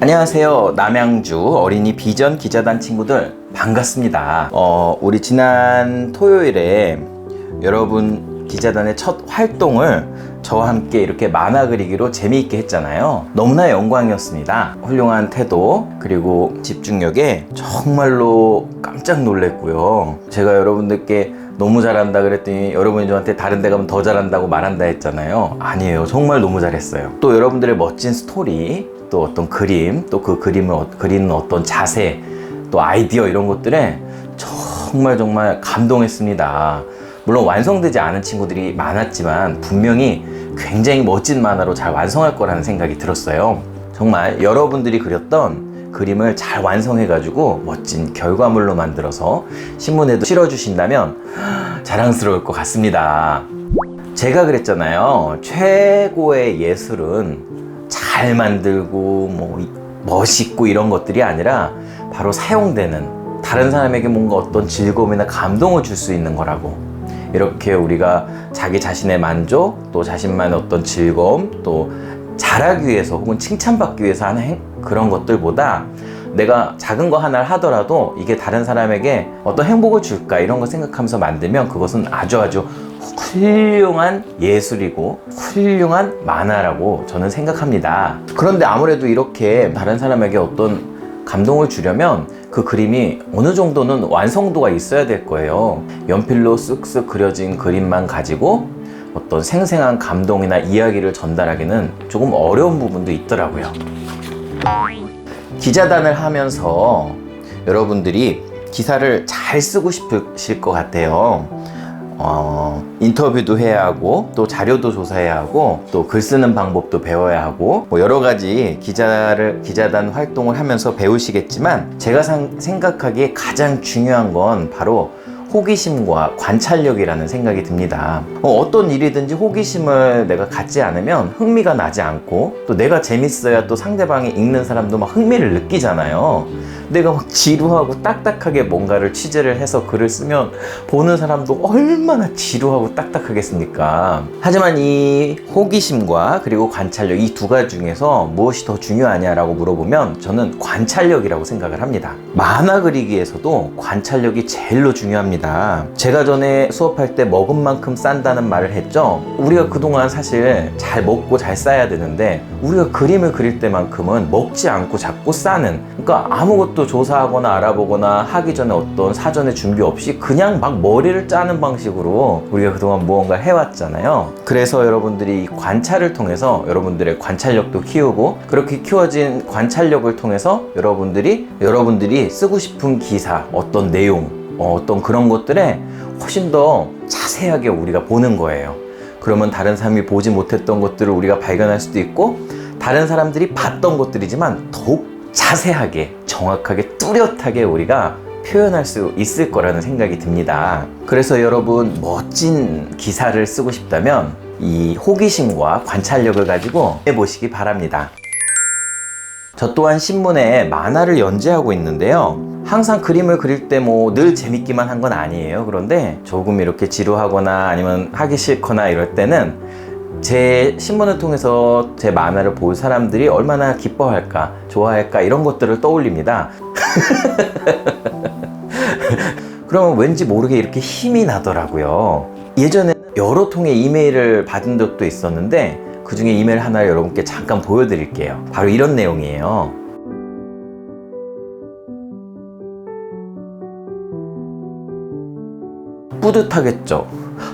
안녕하세요. 남양주 어린이 비전 기자단 친구들 반갑습니다. 어, 우리 지난 토요일에 여러분 기자단의 첫 활동을 저와 함께 이렇게 만화 그리기로 재미있게 했잖아요. 너무나 영광이었습니다. 훌륭한 태도 그리고 집중력에 정말로 깜짝 놀랐고요. 제가 여러분들께 너무 잘한다 그랬더니 여러분이 저한테 다른 데 가면 더 잘한다고 말한다 했잖아요. 아니에요. 정말 너무 잘했어요. 또 여러분들의 멋진 스토리, 또 어떤 그림, 또 그 그림을 어- 그리는 어떤 자세, 또 아이디어 이런 것들에 정말 정말 감동했습니다. 물론 완성되지 않은 친구들이 많았지만 분명히 굉장히 멋진 만화로 잘 완성할 거라는 생각이 들었어요. 정말 여러분들이 그렸던 그림을 잘 완성해가지고 멋진 결과물로 만들어서 신문에도 실어주신다면 자랑스러울 것 같습니다. 제가 그랬잖아요. 최고의 예술은 잘 만들고 뭐 이- 멋있고 이런 것들이 아니라 바로 사용되는 다른 사람에게 뭔가 어떤 즐거움이나 감동을 줄 수 있는 거라고 이렇게 우리가 자기 자신의 만족 또 자신만의 어떤 즐거움 또 잘하기 위해서 혹은 칭찬받기 위해서 하는 행- 그런 것들보다 내가 작은 거 하나를 하더라도 이게 다른 사람에게 어떤 행복을 줄까 이런 거 생각하면서 만들면 그것은 아주 아주 훌륭한 예술이고 훌륭한 만화라고 저는 생각합니다. 그런데 아무래도 이렇게 다른 사람에게 어떤 감동을 주려면 그 그림이 어느 정도는 완성도가 있어야 될 거예요. 연필로 쓱쓱 그려진 그림만 가지고 어떤 생생한 감동이나 이야기를 전달하기는 조금 어려운 부분도 있더라고요. 기자단을 하면서 여러분들이 기사를 잘 쓰고 싶으실 것 같아요. 어, 인터뷰도 해야 하고 또 자료도 조사해야 하고 또 글 쓰는 방법도 배워야 하고 뭐 여러 가지 기자를 기자단 활동을 하면서 배우시겠지만 제가 상- 생각하기에 가장 중요한 건 바로 호기심과 관찰력이라는 생각이 듭니다. 어, 떤 일이든지 호기심을 내가 갖지 않으면 흥미가 나지 않고 또 내가 재밌어야 또 상대방이 읽는 사람도 막 흥미를 느끼잖아요. 내가 막 지루하고 딱딱하게 뭔가를 취재를 해서 글을 쓰면 보는 사람도 얼마나 지루하고 딱딱하겠습니까? 하지만 이 호기심과 그리고 관찰력 이 두 가지 중에서 무엇이 더 중요하냐라고 물어보면 저는 관찰력이라고 생각을 합니다. 만화 그리기에서도 관찰력이 제일로 중요합니다. 제가 전에 수업할 때 먹은 만큼 싼다는 말을 했죠. 우리가 그동안 사실 잘 먹고 잘 싸야 되는데 우리가 그림을 그릴 때만큼은 먹지 않고 자꾸 싸는 그러니까 아무것도 조사하거나 알아보거나 하기 전에 어떤 사전에 준비 없이 그냥 막 머리를 짜는 방식으로 우리가 그동안 무언가 해왔잖아요. 그래서 여러분들이 이 관찰을 통해서 여러분들의 관찰력도 키우고 그렇게 키워진 관찰력을 통해서 여러분들이 여러분들이 쓰고 싶은 기사 어떤 내용 어, 어떤 그런 것들에 훨씬 더 자세하게 우리가 보는 거예요. 그러면 다른 사람이 보지 못했던 것들을 우리가 발견할 수도 있고 다른 사람들이 봤던 것들이지만 더욱 자세하게 정확하게 뚜렷하게 우리가 표현할 수 있을 거라는 생각이 듭니다. 그래서 여러분 멋진 기사를 쓰고 싶다면 이 호기심과 관찰력을 가지고 해보시기 바랍니다. 저 또한 신문에 만화를 연재하고 있는데요. 항상 그림을 그릴 때 뭐 늘 재밌기만 한 건 아니에요. 그런데 조금 이렇게 지루하거나 아니면 하기 싫거나 이럴 때는 제 신문을 통해서 제 만화를 볼 사람들이 얼마나 기뻐할까, 좋아할까 이런 것들을 떠올립니다. 그러면 왠지 모르게 이렇게 힘이 나더라고요. 예전에 여러 통의 이메일을 받은 적도 있었는데 그 중에 이메일 하나를 여러분께 잠깐 보여드릴게요. 바로 이런 내용이에요. 뿌듯하겠죠.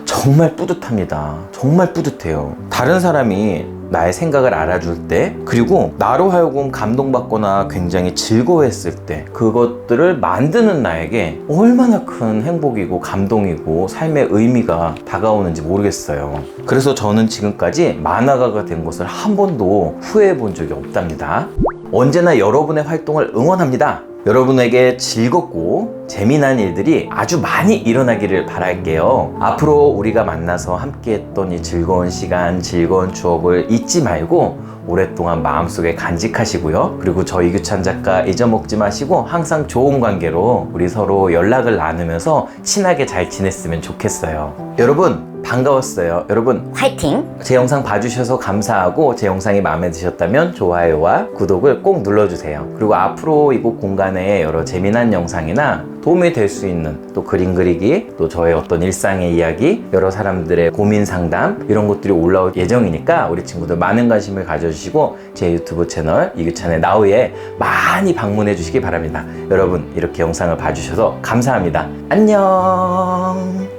정말 뿌듯합니다. 정말 뿌듯해요. 다른 사람이 나의 생각을 알아줄 때, 그리고 나로 하여금 감동받거나 굉장히 즐거워했을 때, 그것들을 만드는 나에게 얼마나 큰 행복이고 감동이고 삶의 의미가 다가오는지 모르겠어요. 그래서 저는 지금까지 만화가가 된 것을 한 번도 후회해 본 적이 없답니다. 언제나 여러분의 활동을 응원합니다. 여러분에게 즐겁고 재미난 일들이 아주 많이 일어나기를 바랄게요. 앞으로 우리가 만나서 함께 했던 이 즐거운 시간, 즐거운 추억을 잊지 말고 오랫동안 마음속에 간직하시고요. 그리고 저 이규찬 작가 잊어먹지 마시고 항상 좋은 관계로 우리 서로 연락을 나누면서 친하게 잘 지냈으면 좋겠어요. 여러분, 반가웠어요. 여러분 화이팅! 제 영상 봐주셔서 감사하고 제 영상이 마음에 드셨다면 좋아요와 구독을 꼭 눌러주세요. 그리고 앞으로 이곳 공간에 여러 재미난 영상이나 도움이 될 수 있는 또 그림 그리기, 또 저의 어떤 일상의 이야기, 여러 사람들의 고민 상담 이런 것들이 올라올 예정이니까 우리 친구들 많은 관심을 가져주시고 제 유튜브 채널 이규찬의 나우에 많이 방문해 주시기 바랍니다. 여러분 이렇게 영상을 봐주셔서 감사합니다. 안녕.